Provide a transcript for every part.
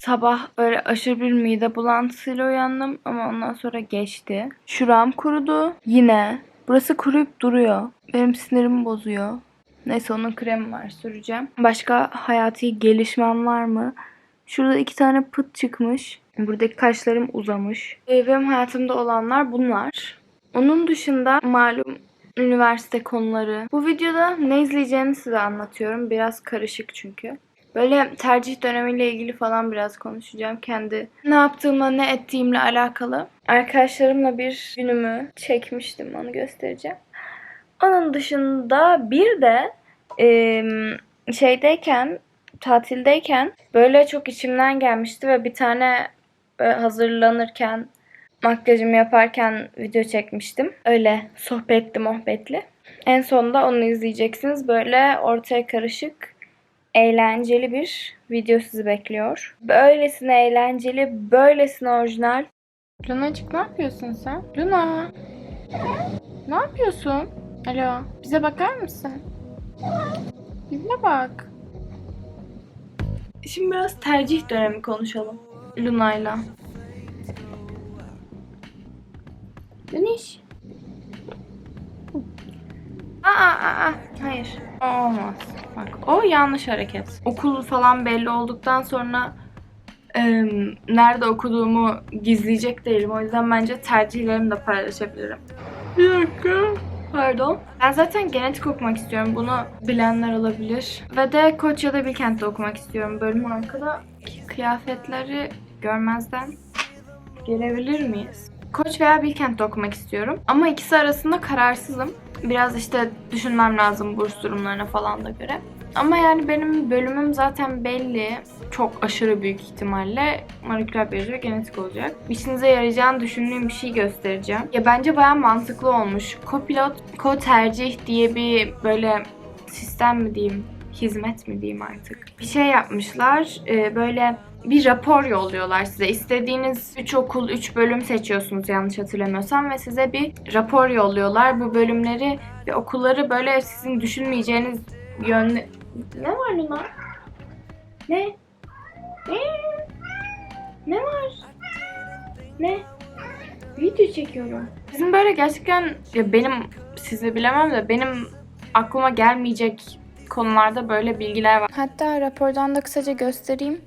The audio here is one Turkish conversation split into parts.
Sabah böyle aşırı bir mide bulantısıyla uyandım ama ondan sonra geçti. Şuram kurudu. Yine. Burası kuruyup duruyor. Benim sinirimi bozuyor. Neyse onun kremi var süreceğim. Başka hayati gelişmem var mı? Şurada iki tane pıt çıkmış. Buradaki kaşlarım uzamış. Ee, Benim hayatımda olanlar bunlar. Onun dışında malum üniversite konuları. Bu videoda ne izleyeceğini size anlatıyorum. Biraz karışık çünkü. Böyle tercih dönemiyle ilgili falan biraz konuşacağım. Kendi ne yaptığımla ne ettiğimle alakalı. Arkadaşlarımla bir günümü çekmiştim. Onu göstereceğim. Onun dışında bir de şeydeyken tatildeyken böyle çok içimden gelmişti ve bir tane böyle hazırlanırken makyajımı yaparken video çekmiştim. Öyle sohbetli muhabbetli. En sonunda onu izleyeceksiniz. Böyle ortaya karışık eğlenceli bir video sizi bekliyor. Böylesine eğlenceli, böylesine orijinal. Lunacık ne yapıyorsun sen? Luna. Ne yapıyorsun? Alo. Bize bakar mısın? Bize bak. Şimdi biraz tercih dönemi konuşalım. Luna'yla. Dönüş. Aa, aa, aa, hayır. Olmaz. Bak o yanlış hareket. Okul falan belli olduktan sonra e, nerede okuduğumu gizleyecek değilim. O yüzden bence tercihlerimi de paylaşabilirim. Bir dakika. Pardon. Ben zaten genetik okumak istiyorum. Bunu bilenler olabilir. Ve de Koç ya da Bilkent'te okumak istiyorum. Bölüm arkada kıyafetleri görmezden gelebilir miyiz? Koç veya Bilkent'te okumak istiyorum. Ama ikisi arasında kararsızım. Biraz işte düşünmem lazım burs durumlarına falan da göre. Ama yani benim bölümüm zaten belli. Çok aşırı büyük ihtimalle moleküler biyoloji ve genetik olacak. İşinize yarayacağını düşündüğüm bir şey göstereceğim. Ya bence baya mantıklı olmuş. Copilot, co-tercih diye bir böyle sistem mi diyeyim, hizmet mi diyeyim artık. Bir şey yapmışlar. Ee, böyle bir rapor yolluyorlar size. İstediğiniz 3 okul, 3 bölüm seçiyorsunuz yanlış hatırlamıyorsam ve size bir rapor yolluyorlar. Bu bölümleri ve okulları böyle sizin düşünmeyeceğiniz yönde... Ne var Luna? Ne? Ne? Ne var? Ne? Video çekiyorum. Bizim böyle gerçekten ya benim sizi bilemem de benim aklıma gelmeyecek konularda böyle bilgiler var. Hatta rapordan da kısaca göstereyim.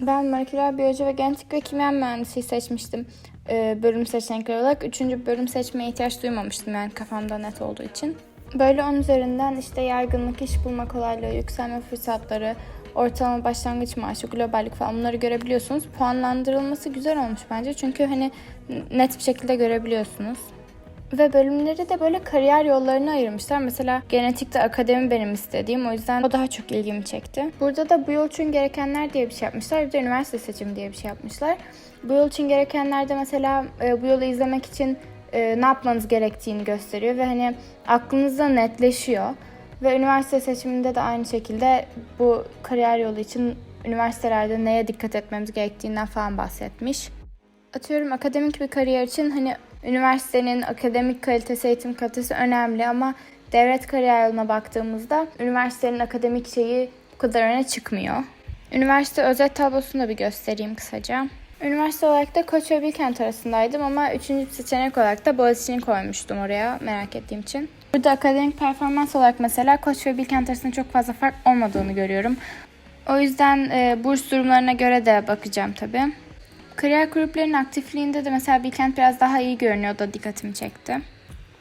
Ben moleküler biyoloji ve genetik ve kimya mühendisliği seçmiştim e, bölüm seçenekleri olarak. Üçüncü bölüm seçmeye ihtiyaç duymamıştım yani kafamda net olduğu için. Böyle onun üzerinden işte yaygınlık, iş bulma kolaylığı, yükselme fırsatları, ortalama başlangıç maaşı, globallik falan bunları görebiliyorsunuz. Puanlandırılması güzel olmuş bence çünkü hani net bir şekilde görebiliyorsunuz. Ve bölümleri de böyle kariyer yollarına ayırmışlar. Mesela genetikte akademi benim istediğim. O yüzden o daha çok ilgimi çekti. Burada da bu yol için gerekenler diye bir şey yapmışlar. Bir de üniversite seçimi diye bir şey yapmışlar. Bu yol için gerekenlerde mesela e, bu yolu izlemek için e, ne yapmanız gerektiğini gösteriyor. Ve hani aklınızda netleşiyor. Ve üniversite seçiminde de aynı şekilde bu kariyer yolu için üniversitelerde neye dikkat etmemiz gerektiğinden falan bahsetmiş atıyorum akademik bir kariyer için hani üniversitenin akademik kalitesi, eğitim kalitesi önemli ama devlet kariyer yoluna baktığımızda üniversitenin akademik şeyi bu kadar öne çıkmıyor. Üniversite özet tablosunu da bir göstereyim kısaca. Üniversite olarak da Koç ve Bilkent arasındaydım ama üçüncü seçenek olarak da Boğaziçi'ni koymuştum oraya merak ettiğim için. Burada akademik performans olarak mesela Koç ve Bilkent arasında çok fazla fark olmadığını görüyorum. O yüzden e, burs durumlarına göre de bakacağım tabii. Kariyer kulüplerinin aktifliğinde de mesela Bilkent biraz daha iyi görünüyor da dikkatimi çekti.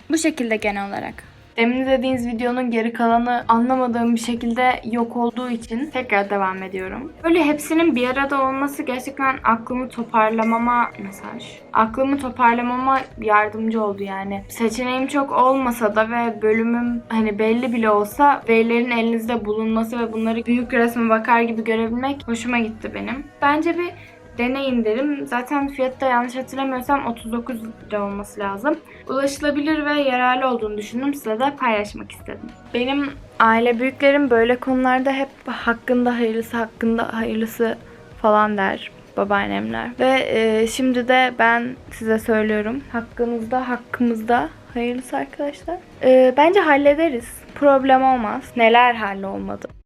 Bu şekilde genel olarak. Demin izlediğiniz videonun geri kalanı anlamadığım bir şekilde yok olduğu için tekrar devam ediyorum. Böyle hepsinin bir arada olması gerçekten aklımı toparlamama mesaj. Aklımı toparlamama yardımcı oldu yani. Seçeneğim çok olmasa da ve bölümüm hani belli bile olsa verilerin elinizde bulunması ve bunları büyük resme bakar gibi görebilmek hoşuma gitti benim. Bence bir deneyin derim. Zaten fiyatta yanlış hatırlamıyorsam 39 lira olması lazım. Ulaşılabilir ve yararlı olduğunu düşündüm. Size de paylaşmak istedim. Benim aile büyüklerim böyle konularda hep hakkında hayırlısı hakkında hayırlısı falan der babaannemler. Ve e, şimdi de ben size söylüyorum. Hakkınızda hakkımızda hayırlısı arkadaşlar. E, bence hallederiz. Problem olmaz. Neler hallolmadı.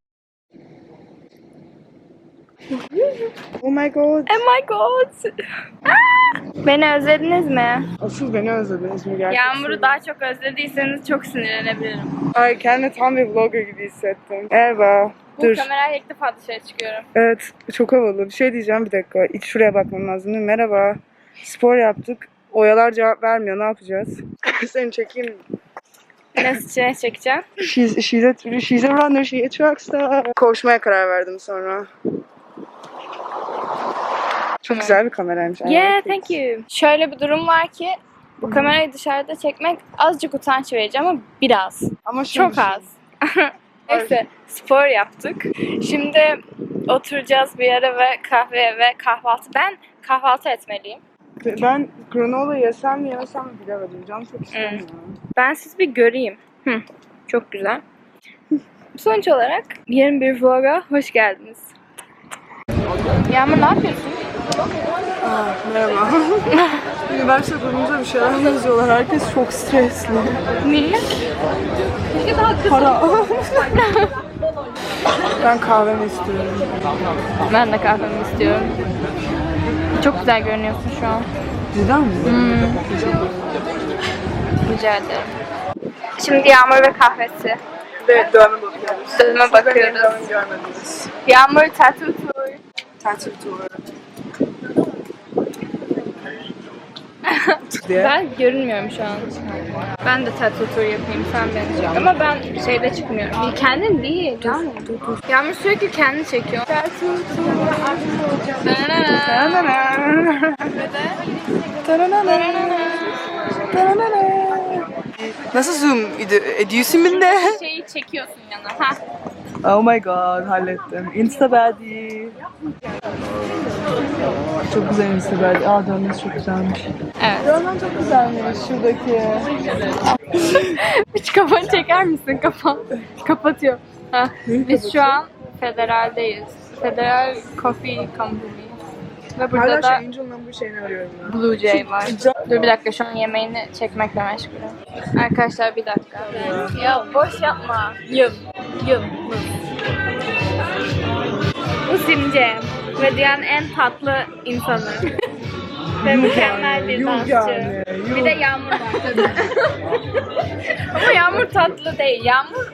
Oh my god. Oh my god. Ah! Beni özlediniz mi? Asıl beni özlediniz mi gerçekten? Yağmur'u daha çok özlediyseniz çok sinirlenebilirim. Ay kendimi tam bir vlogger gibi hissettim. Merhaba. Bu Dur. kamerayla ilk defa dışarı çıkıyorum. Evet çok havalı. Bir şey diyeceğim bir dakika. İç şuraya bakmam lazım. değil mi? Merhaba. Spor yaptık. Oyalar cevap vermiyor. Ne yapacağız? Seni çekeyim mi? Nasıl içine çekeceğim? She's, she's, a, she's a runner, she's a track star. Koşmaya karar verdim sonra. Çok güzel bir kameraymış. Yeah, thank you. Şöyle bir durum var ki bu kamerayı dışarıda çekmek azıcık utanç verici ama biraz. Ama Çok az. Neyse spor yaptık. Şimdi oturacağız bir yere ve kahve ve kahvaltı. Ben kahvaltı etmeliyim. Ben granola yesem mi yemesem mi bilemedim. Canım çok istemiyor. Ben sizi bir göreyim. Hı, çok güzel. Sonuç olarak yeni bir vloga hoş geldiniz. Yağmur ne yapıyorsun? Aa, merhaba. Üniversite grubumuza bir şeyler yazıyorlar. Herkes çok stresli. Niye? Para. ben kahvemi istiyorum. Ben de kahvemi istiyorum. Çok güzel görünüyorsun şu an. Cidden mi? Rica ederim. Şimdi Yağmur ve kahvesi. Ve dövme bakıyoruz. Dövme bakıyoruz. Yağmur tattoo tour. Tattoo tour. diye. Ben görünmüyorum şu an. Ben de tattoo tour yapayım sen beni. Ama ben şeyde çıkmıyorum. Bir kendin değil. Yağmur dur dur. Yağmur sürekli kendi çekiyor. Tattoo tour. Nasıl zoom ed- ediyorsun bende? Şeyi çekiyorsun yana. Ha. Oh my god hallettim. Insta body. Çok güzel Insta body. Aa dönmesi çok güzelmiş. Evet. Dönmen çok güzelmiş şuradaki. Hiç kafanı çeker misin kafan? Kapatıyor. Ha. Biz şu an federaldeyiz. Federal Coffee Company. Ve burada Hala da şey Angel Number şeyini arıyorum ben. Blue Jay var. Dur bir dakika şu an yemeğini çekmekle meşgulüm. Arkadaşlar bir dakika. Ya boş yapma. Yım. Yım. Bu Simce. Ve dünyanın en tatlı insanı. Ve mükemmel bir dansçı. Bir de Yağmur var tabii. Ama Yağmur tatlı değil. Yağmur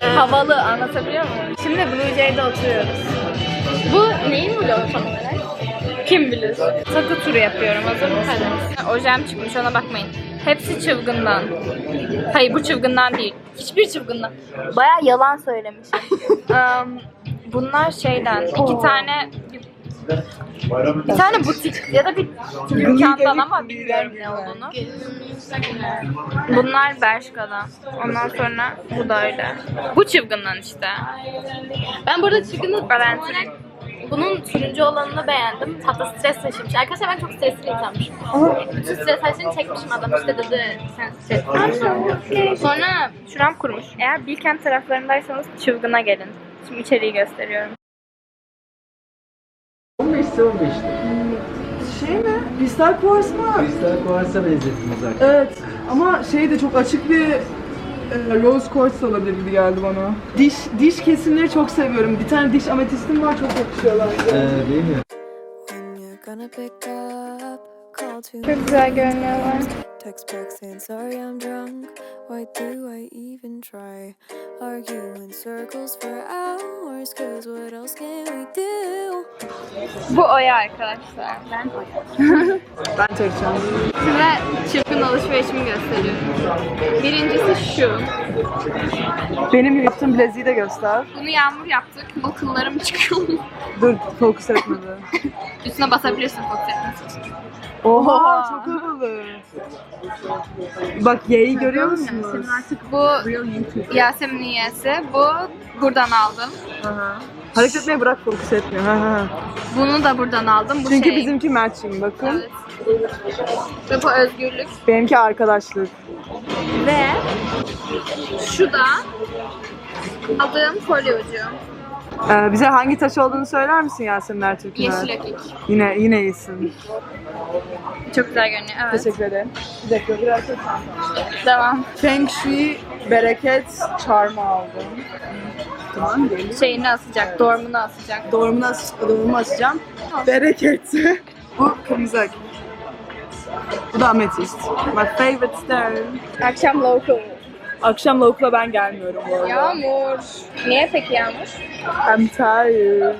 havalı anlatabiliyor muyum? Şimdi Blue Jay'de oturuyoruz. Bu neyin vlogu tam olarak? Kim bilir? Takı turu yapıyorum. Hazır mısınız? Ojem çıkmış ona bakmayın. Hepsi çılgından. Hayır bu çılgından değil. Hiçbir çılgından. Baya yalan söylemişim. Em, bunlar şeyden iki tane bir, tane butik ya da bir dükkandan ama bilmiyorum ne olduğunu. Bunlar Bershka'dan. Ondan sonra bu da öyle. Bu çılgından işte. Ben burada çıkını Valentine. Bunun turuncu olanını beğendim. Tatlı stres taşımış. Arkadaşlar ben çok stresli insanmışım. Bütün stres taşını çekmişim adam işte dedi sen stres Sonra şuram kurumuş. Eğer Bilkent taraflarındaysanız çılgına gelin. Şimdi içeriği gösteriyorum. 15'se 15'ti. Şey mi? Kristal kuvars mı? Kristal kuarsa benzettim uzaktan. Evet ama şey de çok açık bir e, rose quartz olabilir gibi geldi bana. Diş diş kesimleri çok seviyorum. Bir tane diş ametistim var çok yakışıyorlar. Ee, değil mi? Çok güzel görünüyorlar. text back saying sorry I'm drunk. Why do I even try? Argue in circles for hours, cause what else can? Bu Oya arkadaşlar. Ben Ben çekeceğim. Size çılgın alışverişimi gösteriyorum. Birincisi şu. Benim yaptığım bileziği de göster. Bunu yağmur yaptık. O kıllarım çıkıyor? Dur fokus etmedi. Üstüne basabilirsin fokus etmesi için. Oha çok havalı. Bak Y'yi görüyor musunuz? Bu Yasemin'in yesi. Bu buradan aldım. Aha. Hareket etmeyi bırak fokus etmiyor. Ha, ha. Bunu da buradan aldım. Bu Çünkü şey. bizimki matching bakın. Evet. Ve bu özgürlük. Benimki arkadaşlık. Ve şu da aldığım kolye ucu. Ee, bize hangi taş olduğunu söyler misin Yasemin Ertürk'ün? Yeşil akik. Yine yine iyisin. Çok güzel görünüyor. Evet. Teşekkür ederim. Bir dakika biraz Devam. Feng Shui bereket charmı aldım. Tamam geliyor. Şeyini asacak, dormunu asacak. Doğrumunu, as doğrumu asacağım. Bereket. Bu kırmızı akik. Bu da ametist. My favorite stone. Akşam local. Akşam lavukla ben gelmiyorum bu arada. Yağmur. Niye peki Yağmur? I'm tired.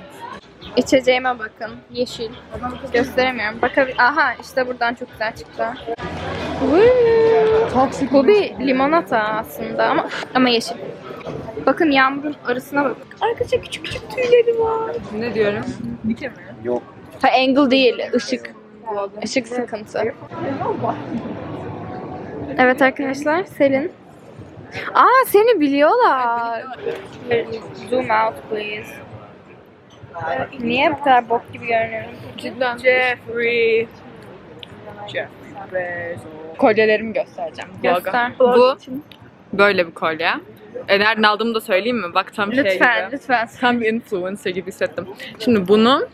İçeceğime bakın. Yeşil. Gösteremiyorum. Bakabil Aha işte buradan çok güzel çıktı. Woo! Toxic Bu bir limonata aslında ama ama yeşil. Bakın Yağmur'un arasına bak. Arkadaşlar küçük küçük tüyleri var. Ne diyorum? Ha angle değil, ışık. Işık sıkıntı. Evet arkadaşlar, Selin. Aa seni biliyorlar. Zoom out please. Niye bu kadar bok gibi görünüyorum? Cidden. Jeffrey. kolyelerimi göstereceğim. Göster. Bu böyle bir kolye. E, nereden aldığımı da söyleyeyim mi? Bak tam şey Lütfen, gibi. lütfen. Tam bir influencer gibi hissettim. Şimdi bunu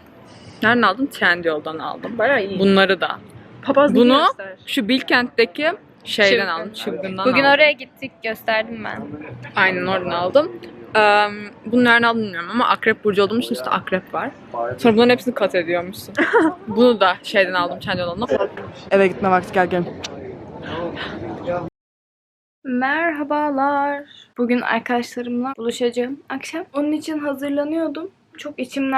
nereden aldım? Trendyol'dan aldım. Bayağı iyi. Bunları da. Papaz Bunu göster. şu Bilkent'teki şeyden Çılgın. aldım. Çılgından Bugün aldım. oraya gittik, gösterdim ben. Aynen oradan aldım. Ee, bunu nereden aldım bilmiyorum ama akrep burcu olduğum için işte akrep var. Sonra bunların hepsini kat ediyormuşsun. bunu da şeyden aldım Trendyol'dan. Eve gitme vakti gelken. Merhabalar. Bugün arkadaşlarımla buluşacağım akşam. Onun için hazırlanıyordum. Çok içimden